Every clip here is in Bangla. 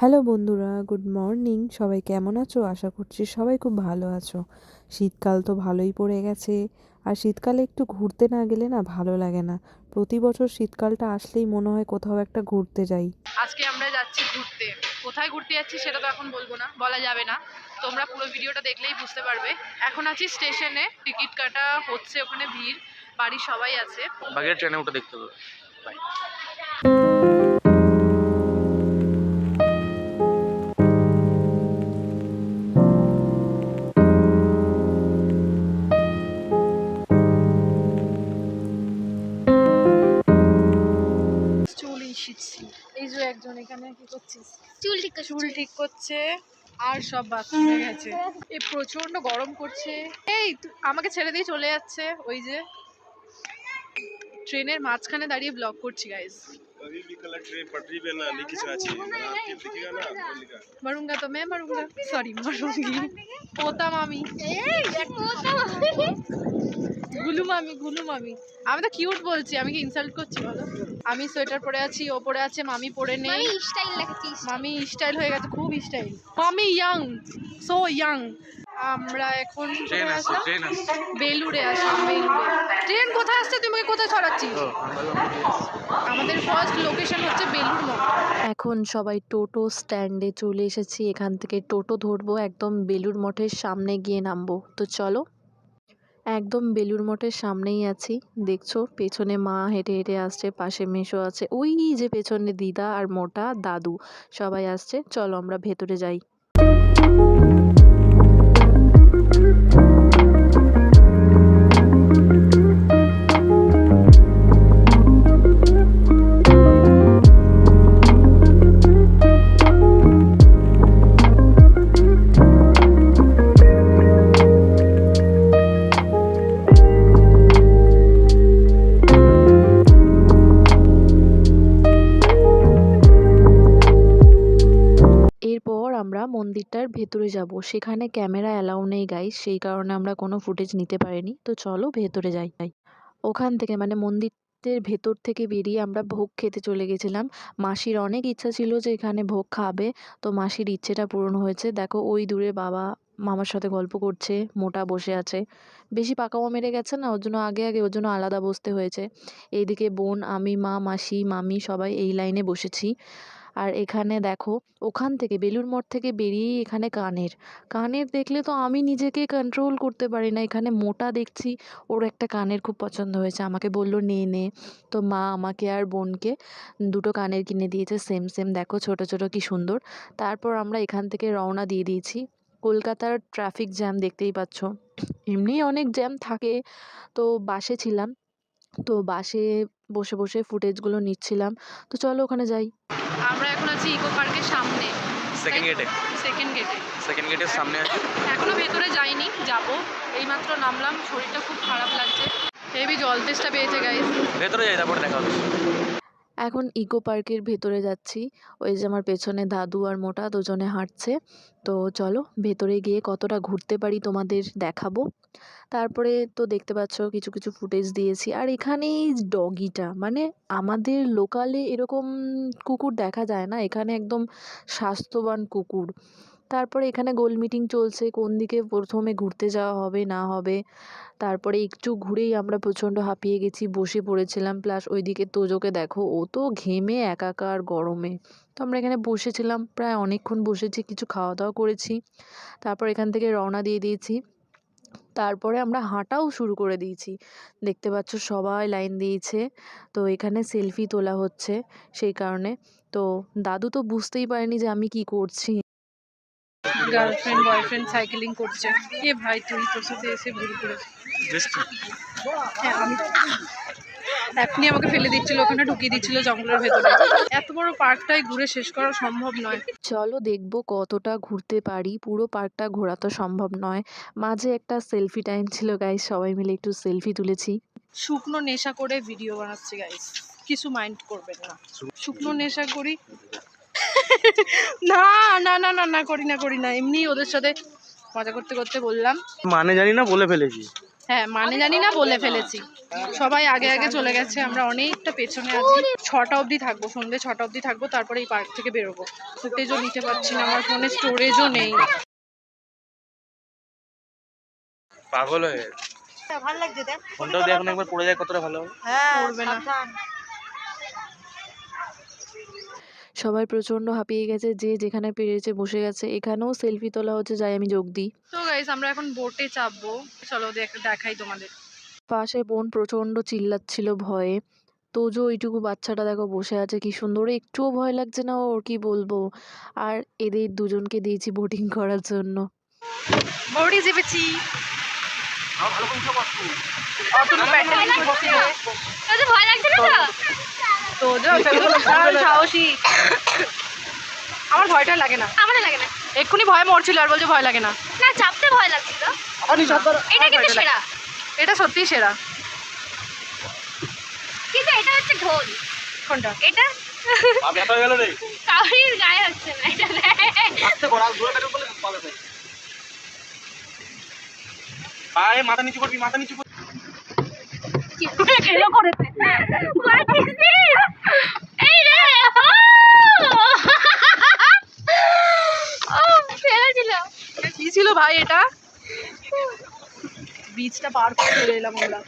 হ্যালো বন্ধুরা গুড মর্নিং। সবাই কেমন আছো? আশা করছি সবাই খুব ভালো আছো। শীতকাল তো ভালোই পড়ে গেছে। আর শীতকালে একটু ঘুরতে না গেলে না ভালো লাগে না। প্রতি বছর শীতকালটা আসলেই মনে হয় কোথাও একটা ঘুরতে যাই। আজকে আমরা যাচ্ছি ঘুরতে। কোথায় ঘুরতে যাচ্ছি সেটা তো এখন বলব না বলা যাবে না। তোমরা পুরো ভিডিওটা দেখলেই বুঝতে পারবে। এখন আছি স্টেশনে টিকিট কাটা হচ্ছে ওখানে ভিড় বাড়ির সবাই আছে। বাগের ট্রেনে উঠে দেখতে হবে। বাই চুল ইসিচ্ছি এই যে একজন এখানে কি করছিস চুল ঠিক করছে। চুল ঠিক করছে আর সব বাথরুমে গেছে এই প্রচন্ড গরম করছে এই তু- আমাকে ছেড়ে দিয়ে চলে যাচ্ছে ওই যে ট্রেনের মাঝখানে দাঁড়িয়ে ব্লগ করছি গাইজ अभी भी कलर ट्रेन पटरी पे ना लिखी अच्छी आपके दिखेगा ना आपको लिखा मरूंगा तो मैं मरूंगा सॉरी मरूंगी পোতা মামি এই, দেখো তো। গুলু মামি গুলু মামি আমি তো কিউট বলছি আমি কি ইনসাল্ট করছি বলো? আমি সোয়েটার পরে আছি ও পরে আছে মামি পরে নেই। মামি স্টাইল লেখেছিস মামি স্টাইল হয়ে গেছে খুব স্টাইল মামি ইয়াং সো ইয়াং আমরা এখন বেলুড়ে আসলাম বেলুড়ে। ট্রেন কোথায় আসছে? তুমি আমাকে কোথায় ছড়াচ্ছিস আমাদের ফার্স্ট লোকেশন হচ্ছে বেলুড় মঠ। এখন সবাই টোটো স্ট্যান্ডে চলে এসেছি এখান থেকে টোটো ধরবো একদম বেলুর মঠের সামনে গিয়ে নামবো। তো চলো একদম বেলুর মঠের সামনেই আছি। দেখছ, পেছনে মা হেঁটে হেঁটে আসছে, পাশে মেশো আছে। ওই যে পেছনে দিদা আর মোটা দাদু, সবাই আসছে। চলো আমরা ভেতরে যাই। ভেতরে যাব। সেখানে ক্যামেরা অ্যালাউ নেই গাইস সেই কারণে আমরা কোনো ফুটেজ নিতে পারিনি। তো চলো ভেতরে যাই। ওখান থেকে মানে মন্দিরের ভেতর থেকে বেরিয়ে আমরা ভোগ খেতে চলে গেছিলাম। মাসির অনেক ইচ্ছা ছিল যে এখানে ভোগ খাবে। তো মাসির ইচ্ছেটা পূরণ হয়েছে। দেখো, ওই দূরে বাবা মামার সাথে গল্প করছে, মোটা বসে আছে। বেশি পাকামো মেরে গেছে না, ওর জন্য আগে আগে ওর জন্য আলাদা বসতে হয়েছে। এইদিকে বোন, আমি, মা, মাসি, মামি সবাই এই লাইনে বসেছি। আর এখানে দেখো, ওখান থেকে বেলুর মঠ থেকে বেরিয়েই এখানে কানের। কানের দেখলে তো আমি নিজেকে কন্ট্রোল করতে পারি না। এখানে মোটা দেখছি, ওর একটা কানের খুব পছন্দ হয়েছে। আমাকে বলল, নে নে। তো মা আমাকে আর বোনকে দুটো কানের কিনে দিয়েছে সেম সেম দেখো ছোট ছোট কি সুন্দর। তারপর আমরা এখান থেকে রওনা দিয়ে দিয়েছি। কলকাতার ট্রাফিক জ্যাম দেখতেই পাচ্ছ। এমনি অনেক জ্যাম থাকে। তো বাসে ছিলাম। তো বাসে বসে বসে ফুটেজগুলো নিচ্ছিলাম। তো চলো ওখানে যাই। আমরা এখন আছি ইকো পার্কের সামনে। সেকেন্ড গেটে সেকেন্ড গেটে সেকেন্ড গেটের সামনে আছি। এখনও ভেতরে যাইনি যাব। এইমাত্র নামলাম শরীরটা খুব খারাপ লাগছে। হেভি জল তেষ্টা পেয়েছে গাইস ভেতরে যাই তারপরে দেখা হবে। এখন ইকো পার্কের ভেতরে যাচ্ছি। ওই যে আমার পেছনে দাদু আর মোটা দুজনে হাঁটছে। তো চলো, ভেতরে গিয়ে কতটা ঘুরতে পারি তোমাদের দেখাবো। তারপরে তো দেখতে পাচ্ছ, কিছু কিছু ফুটেজ দিয়েছি। আর এখানেই ডগিটা মানে আমাদের লোকালে এরকম কুকুর দেখা যায় না। এখানে একদম স্বাস্থ্যবান কুকুর। তারপরে এখানে গোল মিটিং চলছে, কোন দিকে প্রথমে ঘুরতে যাওয়া হবে, না হবে। তারপরে একটু ঘুরেই আমরা প্রচণ্ড হাঁপিয়ে গেছি, বসে পড়েছিলাম। প্লাস ওইদিকে তোজোকে দেখো, ও তো ঘেমে একাকার গরমে। তো আমরা এখানে বসেছিলাম, প্রায় অনেকক্ষণ বসেছি, কিছু খাওয়া দাওয়া করেছি। তারপর এখান থেকে রওনা দিয়ে দিয়েছি। তারপরে আমরা হাঁটাও শুরু করে দিয়েছি। দেখতে পাচ্ছ সবাই লাইন দিয়েছে। তো এখানে সেলফি তোলা হচ্ছে সেই কারণে। তো দাদু তো বুঝতেই পারেনি যে আমি কি করছি। গার্লফ্রেন্ড বয়ফ্রেন্ড সাইকেলিং করছে। এ ভাই তুই তোর সাথে এসে ভুল করেছিস হ্যাঁ আমি এখনই আমাকে ফেলে দিচ্ছিল ওখানে ঢুকিয়ে দিচ্ছিল জঙ্গলের ভেতরে। এত বড় পার্কটাই ঘুরে শেষ করা সম্ভব নয়। চলো দেখব কতটা ঘুরতে পারি। পুরো পার্কটা ঘোরা তো সম্ভব নয়। মাঝে একটা সেলফি টাইম ছিল গাইস সবাই মিলে একটু সেলফি তুলেছি। শুকনো নেশা করে ভিডিও বানাচ্ছি গাইস কিছু মাইন্ড করবেন না। শুকনো নেশা করি না না না না না করি না করি না। এমনি ওদের সাথে মজা করতে করতে বললাম। মানে জানি না বলে ফেলেছি। হ্যাঁ মানে জানি না বলে ফেলেছি। সবাই আগে আগে চলে গেছে আমরা অনেকটা পেছনে আছি। ছটা অবধি থাকব সন্ধ্যে ছটা অবধি থাকব তারপরে এই পার্ক থেকে বেরোবো। ফুটেজও নিতে পারছি না আমার ফোনে স্টোরেজও নেই। পাগল হয়ে ভালো লাগছে দেখ ফোনটা যদি এখন একবার পড়ে যায় কতটা ভালো। হবে হ্যাঁ পড়বে না। সবাই প্রচণ্ড হাঁপিয়ে গেছে যে যেখানে পেরেছে বসে গেছে। এখানেও সেলফি তোলা হচ্ছে যাই আমি যোগ দিই। তো গাইস আমরা এখন বোটে চাপবো। চলো দেখ- দেখাই তোমাদের। পাশে বোন প্রচণ্ড চিল্লাচ্ছিল ভয়ে। তোজো ওইটুকু বাচ্চাটা দেখো বসে আছে কি সুন্দর। একটুও ভয় লাগছে না ওর কি বলব? আর এদের দুজনকে দিয়েছি বোটিং করার জন্য। বোটে চেপেছি অতনু প্যান্ডেল করছে তোদের ভয় লাগছে না তো তো যা বিশাল সাহসী আমার ভয়টা লাগে না। আমাদের লাগে না এক্ষুনি ভয় মরছিল আর বলছে ভয় লাগে না না চাপতে ভয় লাগছিল এটা কিন্তু সেরা এটা সত্যিই সেরা কিন্তু এটা হচ্ছে ঢোল কোনটা এটা ব্যথা হয়ে গেল রে কাউরির গায়ে হচ্ছে না এটা পায়ে মাথা নিচু করবি মাথা নিচু করবি করেছে কি ছিল ভাই এটা? বীজটা পার করে চলে এলাম আমরা।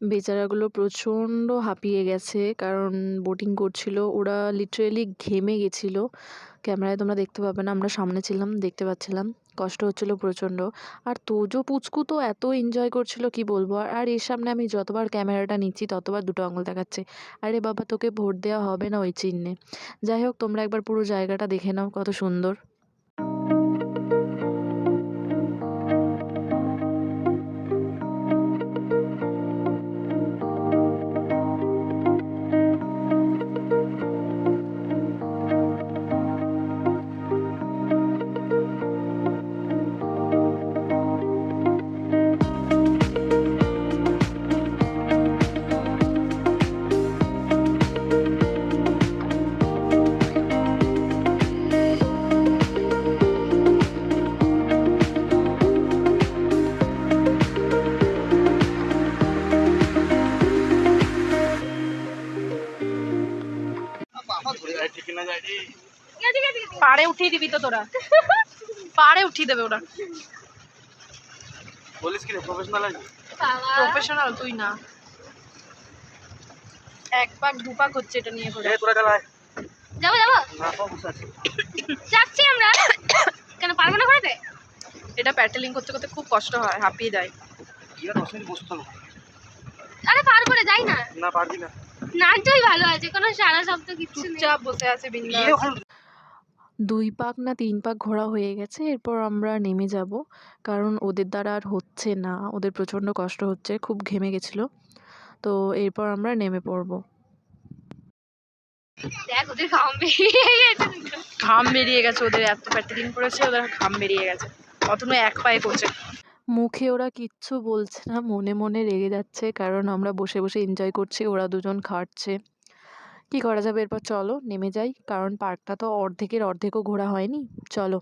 বেচারাগুলো প্রচণ্ড হাঁপিয়ে গেছে কারণ বোটিং করছিল ওরা লিটারেলি ঘেমে গেছিল। ক্যামেরায় তোমরা দেখতে পাবে না আমরা সামনে ছিলাম দেখতে পাচ্ছিলাম। কষ্ট হচ্ছিল প্রচণ্ড। আর তোজো পুচকু তো এত এনজয় করছিল, কি বলব? আর এর সামনে আমি যতবার ক্যামেরাটা নিচ্ছি, ততবার দুটো আঙুল দেখাচ্ছে। আরে বাবা, তোকে ভোট দেওয়া হবে না ওই চিহ্নে। যাই হোক, তোমরা একবার পুরো জায়গাটা দেখে নাও, কত সুন্দর। উঠিয়ে দিবি তো তোরা। পাড়ে উঠিয়ে দেবে ওরা। বলিস কি প্রফেশনাল আছে? প্রফেশনাল তুই না। এক পাক দু পাক হচ্ছে এটা নিয়ে করে। এ তোরা চালায় যাব যাব। না সব বসে যাচ্ছি আমরা। কেন পারব না করতে এটা প্যাটেলিং করতে করতে খুব কষ্ট হয় হাঁপিয়ে যায়। কি আর পার করে যাই না। না পারবি না। নাচটাই ভালো আছে কোনো সারা শব্দ নেই। চুপচাপ বসে আছে ওখানে দুই পাক না তিন পাক ঘোরা হয়ে গেছে এরপর আমরা নেমে যাব। কারণ ওদের দ্বারা আর হচ্ছে না ওদের প্রচণ্ড কষ্ট হচ্ছে খুব ঘেমে গেছিল। তো এরপর আমরা নেমে পড়ব। দেখ ওদের ঘাম বেরিয়ে গেছে ঘাম বেরিয়ে গেছে ওদের এত প্যাটেলিং করেছে ওদের ঘাম বেরিয়ে গেছে। অতনু এক পায়ে করছে মুখে ওরা কিচ্ছু বলছে না মনে মনে রেগে যাচ্ছে কারণ আমরা বসে বসে এনজয় করছি ওরা দুজন খাটছে। কি করা যাবে? এরপর চলো, নেমে যাই। কারণ পার্কটা তো অর্ধেকের অর্ধেকও ঘোরা হয়নি। চলো।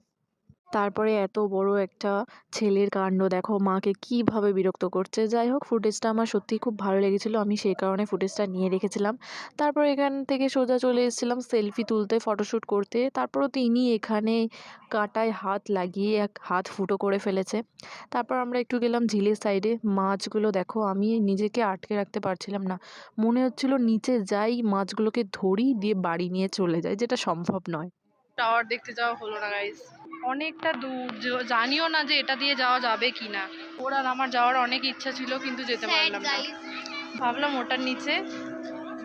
তারপরে এত বড় একটা ছেলের কাণ্ড, দেখো মাকে কীভাবে বিরক্ত করছে। যাই হোক ফুটেজটা আমার সত্যিই খুব ভালো লেগেছিলো, আমি সেই কারণে ফুটেজটা নিয়ে রেখেছিলাম। তারপর এখান থেকে সোজা চলে এসেছিলাম সেলফি তুলতে ফটোশ্যুট করতে। তারপরও তিনি এখানে কাঁটায় হাত লাগিয়ে এক হাত ফুটো করে ফেলেছে। তারপর আমরা একটু গেলাম ঝিলের সাইডে মাছগুলো দেখো, আমি নিজেকে আটকে রাখতে পারছিলাম না। মনে হচ্ছিল নিচে যাই, মাছগুলোকে ধরি দিয়ে বাড়ি নিয়ে চলে যাই, যেটা সম্ভব নয়। টাওয়ার দেখতে যাওয়া হলো না গাইজ অনেকটা দূর জানিও না যে এটা দিয়ে যাওয়া যাবে কি না ওর আর আমার যাওয়ার অনেক ইচ্ছা ছিল কিন্তু যেতে পারলাম না। ভাবলাম ওটার নিচে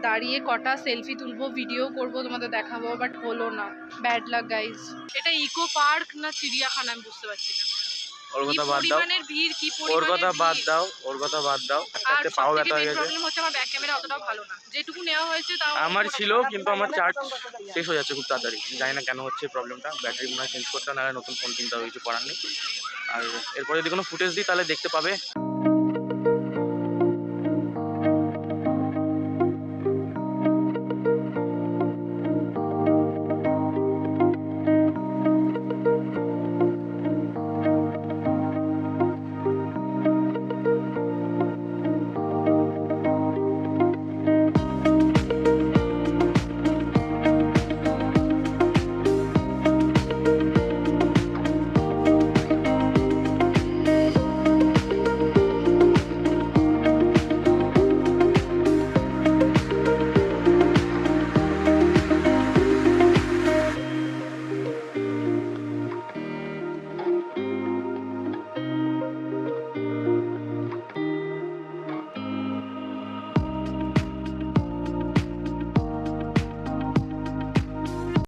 দাঁড়িয়ে কটা সেলফি তুলবো ভিডিও করব তোমাদের দেখাবো বাট হলো না। ব্যাড লাক গাইজ এটা ইকো পার্ক না চিড়িয়াখানা আমি বুঝতে পারছি না। ওর কথা বাদ দাও। ভিড় কি ওর কথা বাদ দাও ওর কথা বাদ দাও। পাও ব্যথা হয়ে গেছে। প্রবলেম হচ্ছে আমার ব্যাক ক্যামেরা অতটাও ভালো না। যেটুকু নেওয়া হয়েছে তাও আমার ছিল কিন্তু আমার চার্জ শেষ হয়ে যাচ্ছে খুব তাড়াতাড়ি। জানি না কেন হচ্ছে প্রবলেমটা ব্যাটারি মনে হয় চেঞ্জ করতে নাহলে নতুন ফোন কিনতে হবে কিছু করার নেই। আর এরপরে যদি কোনো ফুটেজ দিই তাহলে দেখতে পাবে।